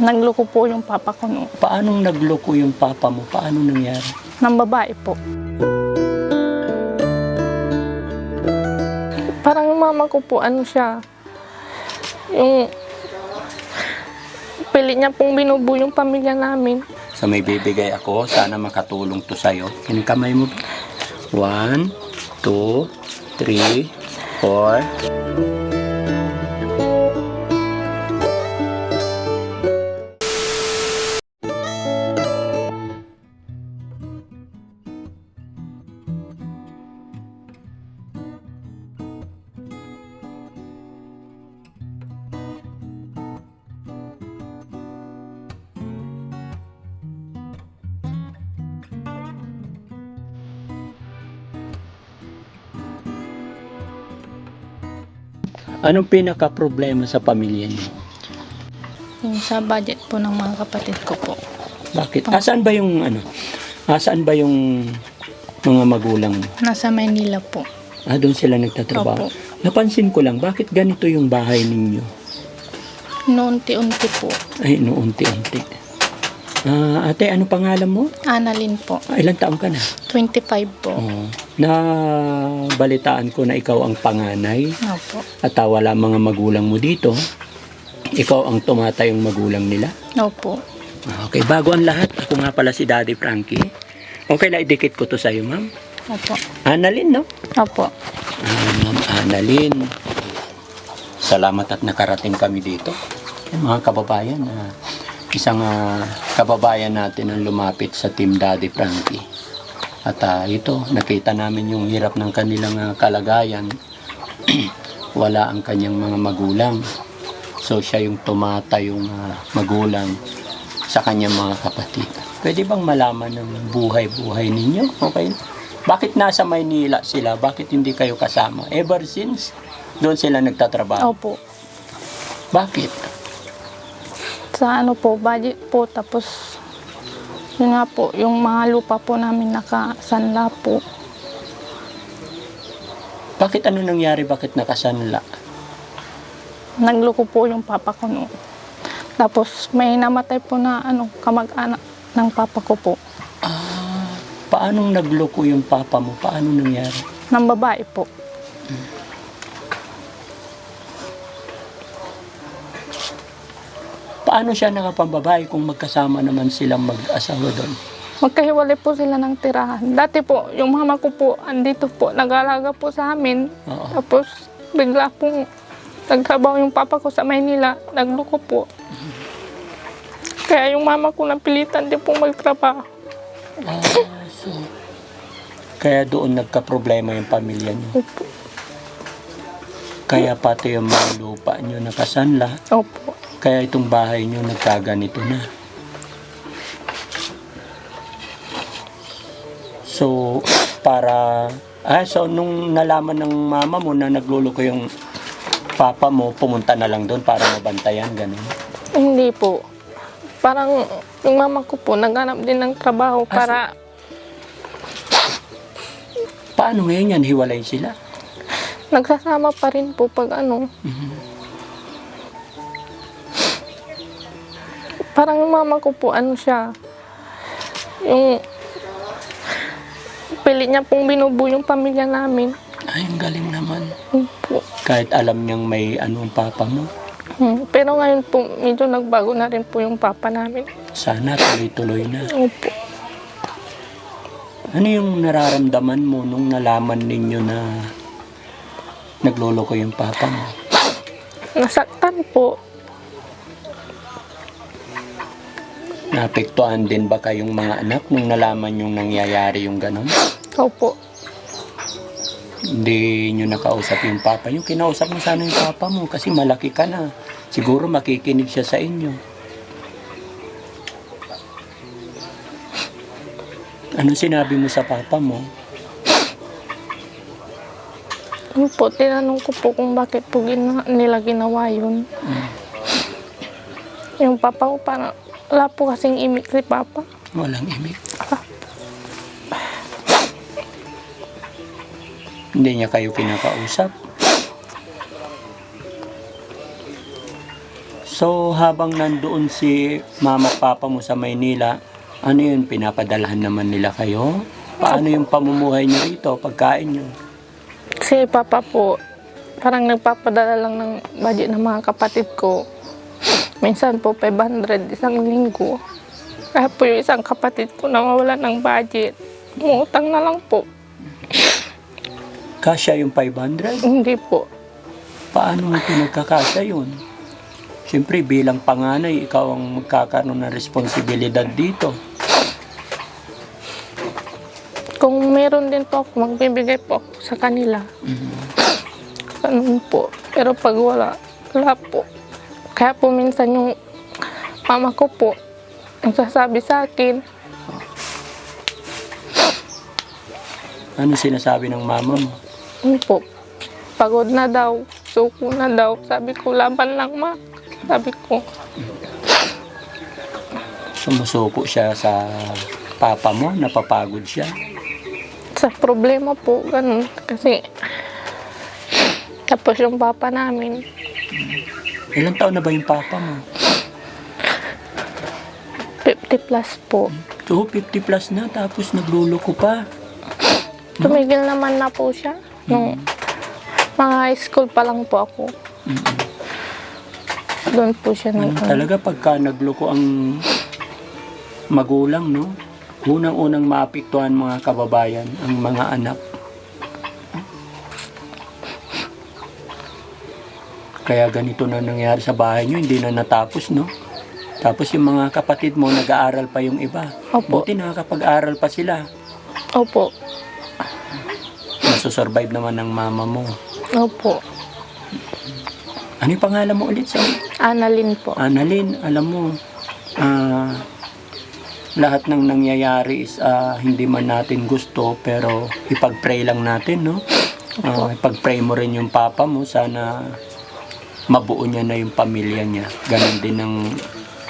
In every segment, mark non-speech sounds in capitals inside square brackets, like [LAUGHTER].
Nagloko po yung papa ko no. Paanong nagloko yung papa mo? Paano nangyari? Ng babae po. Parang yung mama ko po, ano siya, yung pilit niya pong binubuo yung pamilya namin. Sa may bibigay ako, sana makatulong to sa'yo. Yung kamay mo. One, two, three, four. Anong pinaka-problema sa pamilya niyo? Yung sa budget po ng mga kapatid ko po. Bakit? Asaan ba yung ano? Asaan ba yung mga magulang mo? Nasa Maynila po. Ah, doon sila nagtatrabaho. Opo. Napansin ko lang, bakit ganito yung bahay ninyo? Noonti-unti po. Ay, no, unti-unti. Ah, ate, ano pangalan mo? Annalyn po. Ah, ilang taong ka na? 25 po. Oo. Na balitaan ko na ikaw ang panganay Opo. at ah, wala mga magulang mo dito. Ikaw ang tumatayong magulang nila. Opo. Ah, Okay, bago ang lahat, ako nga pala si Daddy Frankie. Okay na idikit ko to sa'yo, ma'am. Opo. Annalyn, no? Opo. Ah, Ma'am Annalyn. Salamat at nakarating kami dito. Yung mga kababayan, ah, isang ah, kababayan natin ang lumapit sa Team Daddy Frankie. At ah, ito, nakita namin yung hirap ng kanilang ah, kalagayan. [CLEARS THROAT] Wala ang kanyang mga magulang. So siya yung tumata yung ah, magulang sa kanyang mga kapatid. Pwede bang malaman ng buhay-buhay ninyo? Okay? Bakit nasa Maynila sila? Bakit hindi kayo kasama? Ever since, doon sila nagtatrabaho. Opo. Bakit? Sa ano po, budget po. Tapos, yun nga po, yung mga lupa po namin nakasanla po. Bakit ano nangyari? Bakit nakasanla? Nagloko po yung papa ko no. Tapos, may namatay po na ano, kamag-anak ng papa ko po. Ah, paanong nagloko yung papa mo? Paano nangyari? Ng babae po. Paano siya nakapambabae kung magkasama naman silang mag-asawa doon? Magkahiwalay po sila ng tirahan. Dati po, yung mama ko po, andito po, nag-alaga po sa amin. Oo. Tapos, bigla pong nagtrabaho yung papa ko sa Maynila, nagloko po. Kaya yung mama ko napilitan din pong magtrabaho. Ah, so, kaya doon nagka-problema yung pamilya niyo. Opo. Kaya pati yung mga lupa niyo nakasanla. Opo. Kaya itong bahay niyo nagkaganito na. So, para... Ah, so nung nalaman ng mama mo na nagluluko yung papa mo, pumunta na lang doon para mabantayan, ganun. Hindi po. Parang yung mama ko po, naghanap din ng trabaho Ah, para Paano ngayon yan? Hiwalay sila? nagsasama pa rin po pag ano. Parang mama ko po, ano siya, yung pilit niya pong binubuo yung pamilya namin. Ay, ang galing naman. Po. Kahit alam niyang may anong papa mo, Hmm. Pero ngayon po, medyo nagbago na rin po yung papa namin. sana tuloy-tuloy na. Opo. Ano yung nararamdaman mo nung nalaman ninyo na nagloloko yung papa mo? Nasaktan po. Naapektuhan din ba kayong mga anak nung nalaman yung nangyayari yung ganon? Opo. Hindi nyo nakausap yung papa nyo. Kinausap mo sana yung papa mo kasi malaki ka na. Siguro makikinig siya sa inyo. Anong sinabi mo sa papa mo? Ano po, tinanong ko po kung bakit po gina- nila ginawa yun. Yung papa ko parang, wala po kasing imik si papa. Walang imik. Hindi niya kayo kinakausap. So, habang nandoon si mama papa mo sa Maynila, ano yun, pinapadalhan naman nila kayo? Paano yung pamumuhay niyo rito, pagkain niyo? Si Papa po, parang nagpapadala lang ng budget ng mga kapatid ko. Minsan po 500 isang linggo. Kaya po yung isang kapatid ko nawawala ng budget. Umutang na lang po. Kasya yung 500? Hindi po. Paano pinagkakasya yun? Siyempre, bilang panganay, ikaw ang magkakaroon ng responsibilidad dito. Kung meron din po ako, magbibigay po ako sa kanila. Ganun po. Pero pag wala, wala po. Kaya po minsan yung mama ko po, nagsasabi sa akin, Ano sinasabi ng mama mo? Ano po, pagod na daw, suko na daw. Sabi ko, laban lang ma. Sabi ko, Sumusuko siya sa papa mo, napapagod siya. sa problema po, ganun. Kasi, tapos yung papa namin, Ilang taon na ba yung papa mo? 50 plus po. So, 50 plus na, tapos nagluloko pa. Tumigil naman na po siya. Nung mga high school pa lang po ako. Doon po siya nag Ano, talaga pagka nagloko ang magulang, no? Unang-unang maapektuhan mga kababayan, ang mga anak. Kaya ganito na nangyari sa bahay nyo, hindi na natapos, no? Tapos yung mga kapatid mo, nag-aaral pa yung iba. Opo. Buti nakakapag-aral pa sila. Opo. Nasusurvive naman ng mama mo. Opo. Ano yung pangalan mo ulit? Sa Annalyn po. Annalyn, alam mo, ah, lahat ng nangyayari is ah, hindi man natin gusto, pero ipag-pray lang natin, no? Ah, ipag-pray mo rin yung papa mo, sana mabuo niya na yung pamilya niya. Ganon din ng,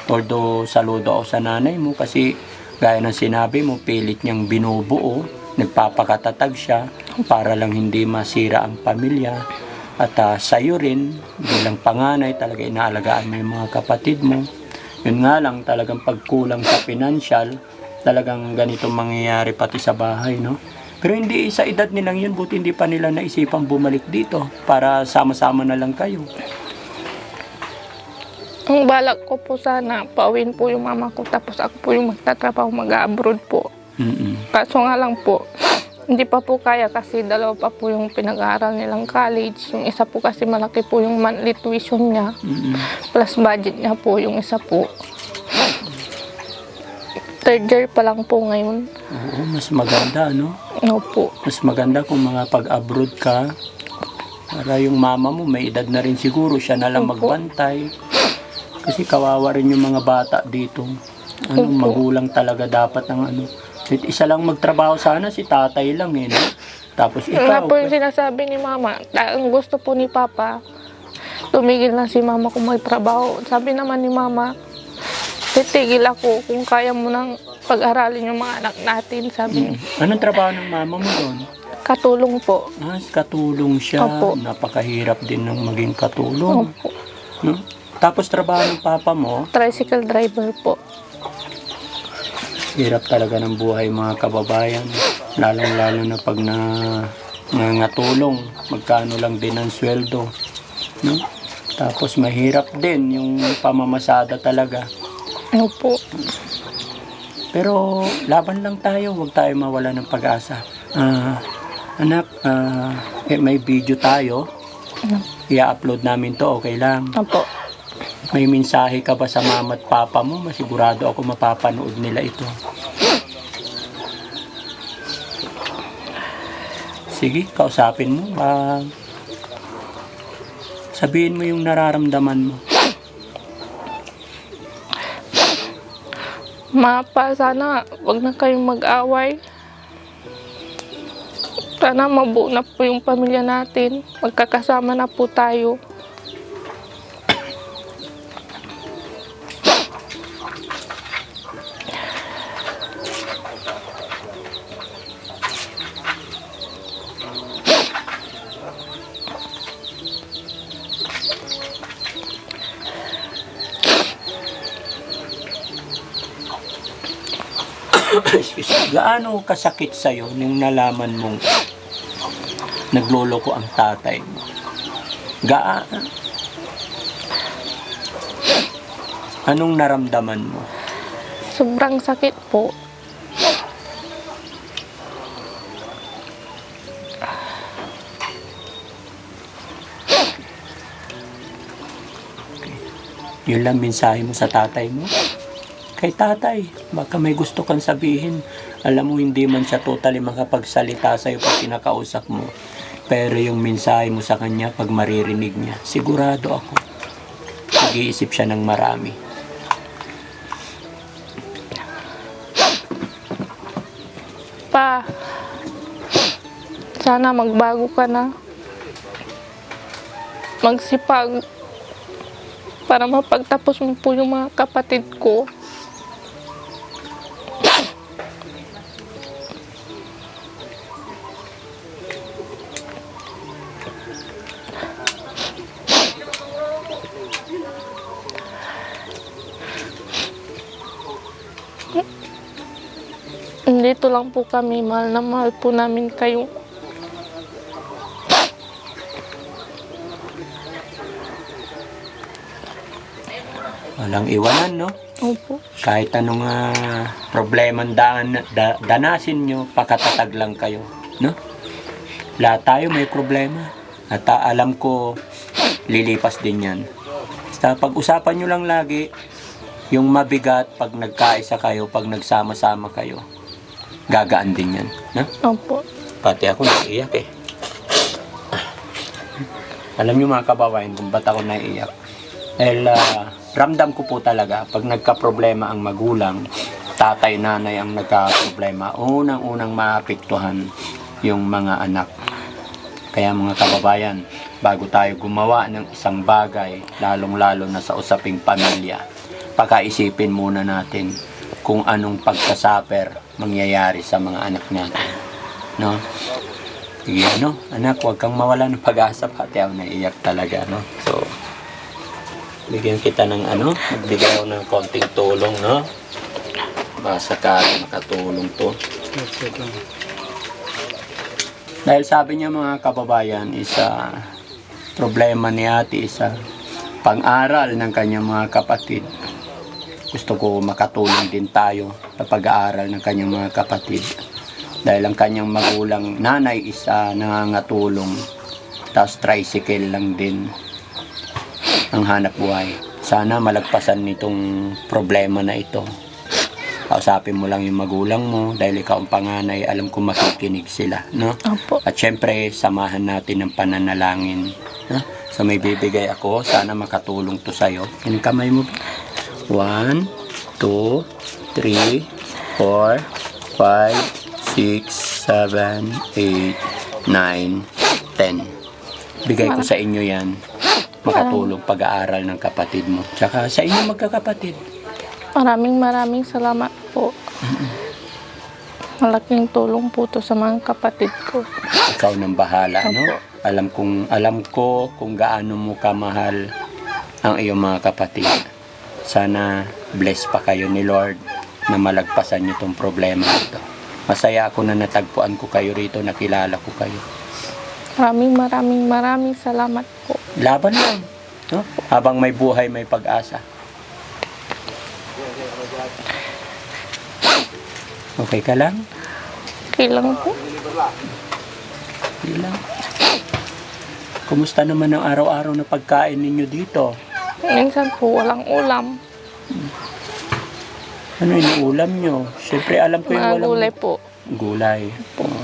although saludo ako sa nanay mo, kasi gaya ng sinabi mo, pilit niyang binubuo, nagpapakatatag siya, para lang hindi masira ang pamilya. At ah, sa'yo rin, bilang panganay, talaga inaalagaan mo yung mga kapatid mo. Yun nga lang, talagang pagkulang sa financial, talagang ganito mangyayari pati sa bahay, no? Pero hindi sa edad nilang yun, buti hindi pa nila naisipang bumalik dito para sama-sama na lang kayo. Ang balak ko po sana, pauwiin po yung mama ko, tapos ako po yung magtatrabaho, mag-abroad po. Mm-mm. Kaso nga lang po, hindi pa po kaya kasi dalawa pa po yung pinag-aaral nilang college. Yung isa po kasi malaki po yung monthly tuition niya. Mm-mm. Plus budget niya po yung isa po. Third year pa lang po ngayon. Oo, mas maganda, no? Opo. Mas maganda kung mga pag-abroad ka. Para yung mama mo, may edad na rin siguro, siya na lang Opo. magbantay. Kasi kawawa rin yung mga bata dito. Ano, Opo. magulang talaga dapat ang ano. Isa lang magtrabaho sana, si tatay lang eh. No? Tapos nga ikaw, po yung sinasabi ni mama. Ang gusto po ni papa, tumigil na si mama kung magtrabaho. Sabi naman ni mama, titigil ako kung kaya mo nang pag-aralin yung mga anak natin. Sabi niya, anong trabaho ng mama mo doon? katulong po. Ah, katulong siya. Opo. Napakahirap din ng maging katulong. Opo. No? Tapos trabaho ng papa mo, Tricycle driver po. hirap talaga ng buhay mga kababayan. Lalong-lalo na pag na nangatulong, magkano lang din ang sweldo. No? Tapos mahirap din yung pamamasada talaga. Opo. Pero laban lang tayo, huwag tayo mawala ng pag-asa. Ah, anak, ah, eh, may video tayo. I-upload namin to, okay lang. Opo. May mensahe ka ba sa mama at papa mo? Masigurado ako mapapanood nila ito. Sige, kausapin mo. Ah, sabihin mo yung nararamdaman mo. Mapa, sana wag na kayong mag-away. Sana mabuo na po yung pamilya natin. Magkakasama na po tayo. Me. Gaano kasakit sa'yo nung nalaman mong nagloloko ang tatay mo? Gaa... Anong naramdaman mo? Sobrang sakit po. Yun lang mensahe mo sa tatay mo? Kay tatay, baka may gusto kang sabihin. Alam mo, hindi man siya totally makapagsalita sa'yo pag kinakausap mo. Pero yung mensahe mo sa kanya, pag maririnig niya, sigurado ako, nag-iisip siya ng marami. Pa, sana magbago ka na. Magsipag para mapagtapos mo po yung mga kapatid ko. Dito lang po kami, mahal na mahal po namin kayo. Walang iwanan, no? Opo. Kahit anong ah, problema dan, da, danasin nyo, pakatatag lang kayo. No? Lahat tayo may problema. At ah, alam ko, lilipas din yan. Basta pag-usapan nyo lang lagi, yung mabigat pag nagkaisa kayo, pag nagsama-sama kayo, gagaan din yan. No? Opo. Pati ako naiiyak eh. Alam niyo mga kababayan kung ba't ako naiiyak. Dahil ah, ramdam ko po talaga pag nagka-problema ang magulang, tatay, nanay ang nagka-problema, unang-unang maapektuhan yung mga anak. Kaya mga kababayan, bago tayo gumawa ng isang bagay, lalong-lalo na sa usaping pamilya, pakaisipin muna natin kung anong pagkasaper mangyayari sa mga anak natin. No? Sige, ano, anak, huwag kang mawala ng pag-asa, pati ako naiiyak talaga, no? So, bigyan kita ng ano, magbigay ako ng konting tulong, no? Basta ka makatulong to. Dahil sabi niya mga kababayan, isa problema ni ate, isa pang-aral ng kanyang mga kapatid. Gusto ko makatulong din tayo sa pag-aaral ng kanyang mga kapatid. Dahil ang kanyang magulang nanay isa nangangatulong. Tapos tricycle lang din ang hanap buhay. Sana malagpasan nitong problema na ito. Kausapin mo lang yung magulang mo dahil ikaw ang panganay, alam ko makikinig sila, no? Opo. At syempre, samahan natin ng pananalangin. No? So may bibigay ako, sana makatulong to sa'yo. Yung kamay mo. 1, 2, 3, 4, 5, 6, 7, 8, 9, 10. Bigay ko sa inyo yan. Makatulong pag-aaral ng kapatid mo. Tsaka sa inyo magkakapatid. Maraming maraming salamat po. Malaking tulong po to sa mga kapatid ko. Ikaw nang bahala, no? Alam kong alam ko kung gaano mo kamahal ang iyong mga kapatid. Sana bless pa kayo ni Lord na malagpasan niyo tong problema ito. Masaya ako na natagpuan ko kayo rito, nakilala ko kayo. Maraming maraming maraming salamat po. Laban lang, no? Habang may buhay, may pag-asa. Okay ka lang? Okay lang po. Hindi lang. Kumusta naman ang araw-araw na pagkain ninyo dito? Minsan po walang ulam. Ano yung ulam nyo? Siyempre alam ko yung Mga walang gulay po. gulay. Oo.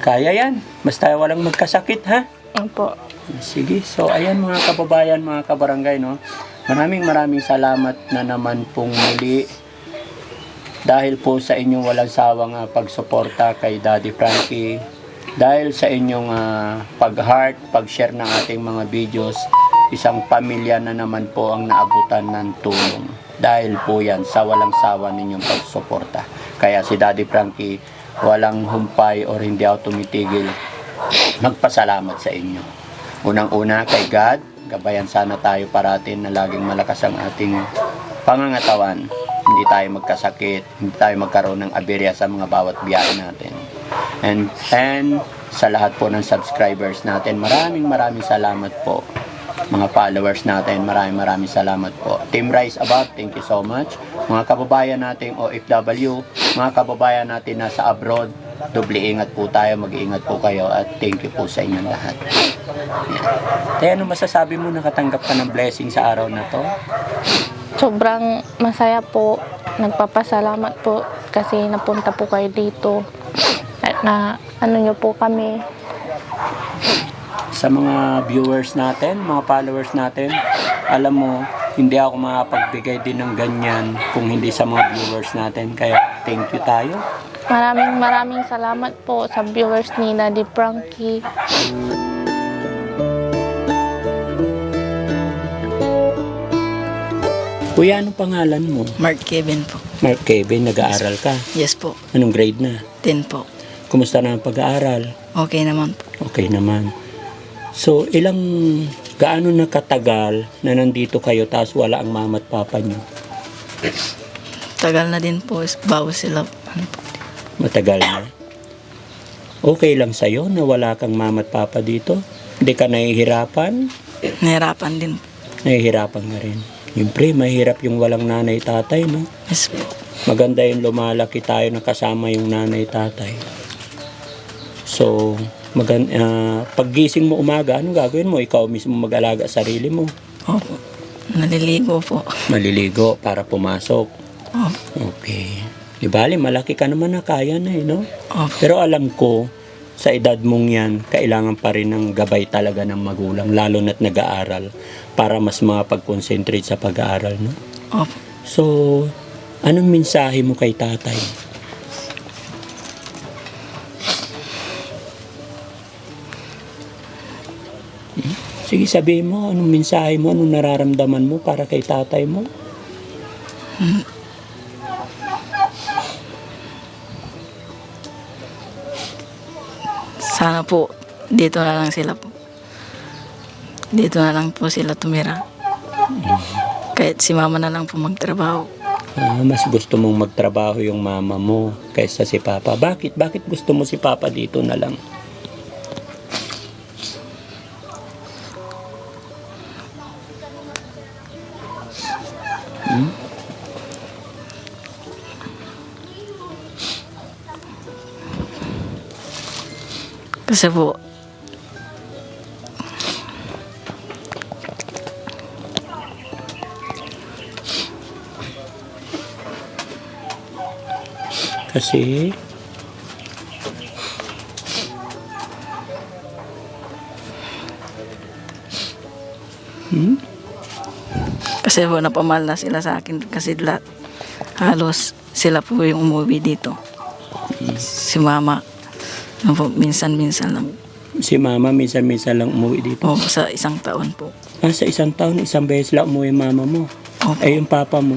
Kaya yan. Basta walang magkasakit, ha? Opo. Sige. So, ayan mga kababayan, mga kabarangay, no? Maraming maraming salamat na naman pong muli dahil po sa inyong walang sawang ah, pagsuporta kay Daddy Frankie. Dahil sa inyong ah, pag-heart, pag-share ng ating mga videos, isang pamilya na naman po ang naabutan ng tulong. Dahil po yan sa walang sawa ninyong pagsuporta. Kaya si Daddy Frankie, walang humpay or hindi ako tumitigil magpasalamat sa inyo. Unang-una kay God, gabayan sana tayo parating na laging malakas ang ating pangangatawan. hindi tayo magkasakit, hindi tayo magkaroon ng aberya sa mga bawat biyahe natin. And, and sa lahat po ng subscribers natin, maraming maraming salamat po. Mga followers natin, maraming maraming salamat po. Team Rise Above, thank you so much. Mga kababayan nating OFW, mga kababayan natin nasa abroad, doble ingat po tayo, mag-iingat po kayo at thank you po sa inyong lahat. Yan. Kaya ano masasabi mo nakatanggap ka ng blessing sa araw na to? Sobrang masaya po. Nagpapasalamat po kasi napunta po kayo dito. At na ano nyo po kami. Sa mga viewers natin, mga followers natin, alam mo, hindi ako makapagbigay din ng ganyan kung hindi sa mga viewers natin. Kaya thank you tayo. Maraming maraming salamat po sa viewers ni Daddy Frankie. Kuya, anong pangalan mo? Mark Kevin po. Mark Kevin, nag-aaral ka. Yes po. Anong grade na? 10 po. Kumusta na ang pag-aaral? Okay naman po. Okay naman. So, ilang, gaano na katagal na nandito kayo tapos wala ang mama at papa nyo? Tagal na din po. Bago sila. Matagal na. Okay lang sa'yo na wala kang mama at papa dito? Hindi ka nahihirapan? Nahirapan din. Nahihirapan nga rin. Siyempre, mahirap yung walang nanay tatay, no? Yes po. Maganda yung lumalaki tayo na kasama yung nanay tatay. So, magan ah, paggising mo umaga, anong gagawin mo? Ikaw mismo mag-alaga sa sarili mo. Opo. Naliligo po. Maliligo para pumasok. Opo. Okay. Di bali, malaki ka naman na kaya na eh, no? Opo. Pero alam ko, sa edad mong yan, kailangan pa rin ng gabay talaga ng magulang, lalo na't nag-aaral, para mas makapag-concentrate sa pag-aaral, no? Opo. So, anong mensahe mo kay tatay? Sige, sabihin mo, anong mensahe mo, anong nararamdaman mo para kay tatay mo? Sana po, dito na lang sila po. Dito na lang po sila tumira. Kahit si mama na lang po magtrabaho. Ah, mas gusto mong magtrabaho yung mama mo kaysa si papa. Bakit? Bakit gusto mo si papa dito na lang? Kasi po, Kasi, kasi po napamahal na sila sa akin kasi lahat, halos sila po yung umuwi dito. Si mama, ano po, minsan-minsan lang. si mama minsan-minsan lang umuwi dito. O sa isang taon po. Ah, sa isang taon, isang beses lang umuwi yung mama mo. Opo. Ay, yung papa mo,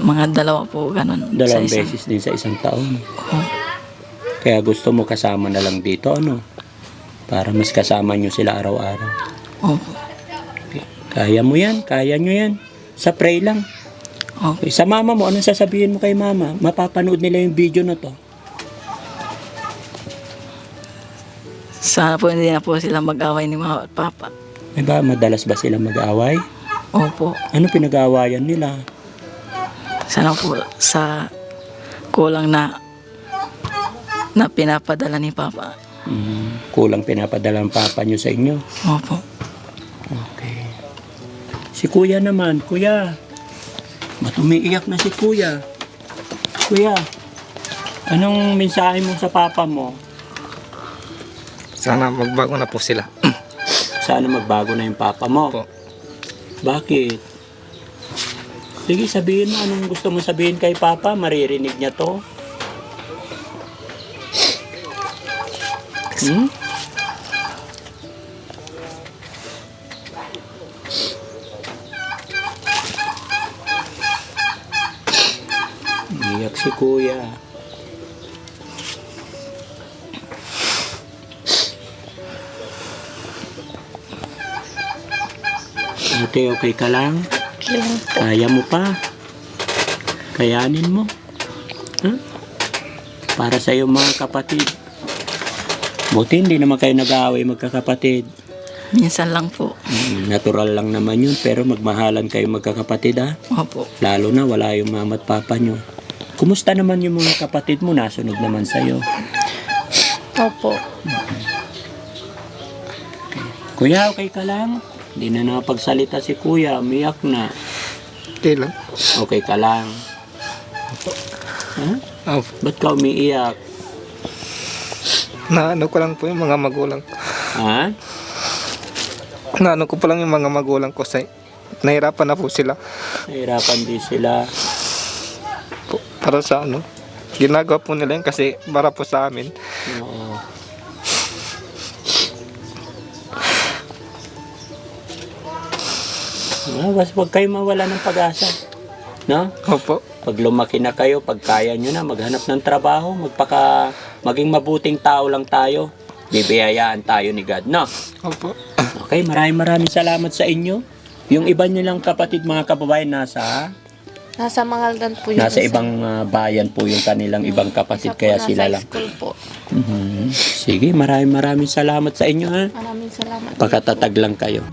Mga dalawa po, ganun. dalawang sa isang- beses din sa isang taon. Opo. Kaya gusto mo kasama na lang dito, ano? Para mas kasama nyo sila araw-araw. Opo. Kaya mo yan, kaya nyo yan. Sa pray lang. Opo. Sa mama mo, anong sasabihin mo kay mama? Mapapanood nila yung video na to. Sana po hindi na po sila mag-away ni mama at papa. May ba, madalas ba sila mag-aaway? Opo. Ano pinag-aawayan nila? Sana po sa kulang na na pinapadala ni papa. Hmm, kulang pinapadala ng papa nyo sa inyo. Opo. Okay. Si kuya naman, kuya. Ba't umiiyak na si kuya? Kuya, anong mensahe mo sa papa mo? Sana magbago na po sila. [CLEARS THROAT] Sana magbago na yung papa mo. Po. Bakit? Sige, sabihin mo anong gusto mo sabihin kay papa. Maririnig niya to. Hmm? Si kuya. Ate, okay ka lang? Okay lang po. Kaya mo pa. Kayanin mo. Ha? Para sa iyong mga kapatid. Buti hindi naman kayo nag-aaway magkakapatid. Minsan lang po. Mm, Natural lang naman yun, pero magmahalan kayo magkakapatid ha. Opo. Lalo na wala yung mama at papa nyo. Kumusta naman yung mga kapatid mo? Nasunod naman sa'yo. Opo. Kuya, okay ka lang? Hindi na nakapagsalita si kuya. Umiyak na. Okay lang. Okay ka lang. Ha? Oh, Ba't ka umiiyak? naano ko lang po yung mga magulang. Ha? Naano ko pa lang yung mga magulang ko sa nahirapan na po sila Nahirapan din sila. Para sa ano. Ginagawa po nila yun kasi para po sa amin. Oo. Ah, basta huwag kayo mawala ng pag-asa. No? Opo. Pag lumaki na kayo, pag kaya nyo na, maghanap ng trabaho, magpaka, maging mabuting tao lang tayo. Bibiyayaan tayo ni God, no? Opo. Okay, maraming maraming salamat sa inyo. Yung iba nilang kapatid, mga kababayan, nasa Nasa Mangaldan po yung nasa ibang ah, bayan po yung kanilang ibang kapatid, kaya nasa sila lang. school po. Mhm. Sige, maraming maraming salamat sa inyo ha. Maraming salamat. Pagkatatag lang kayo.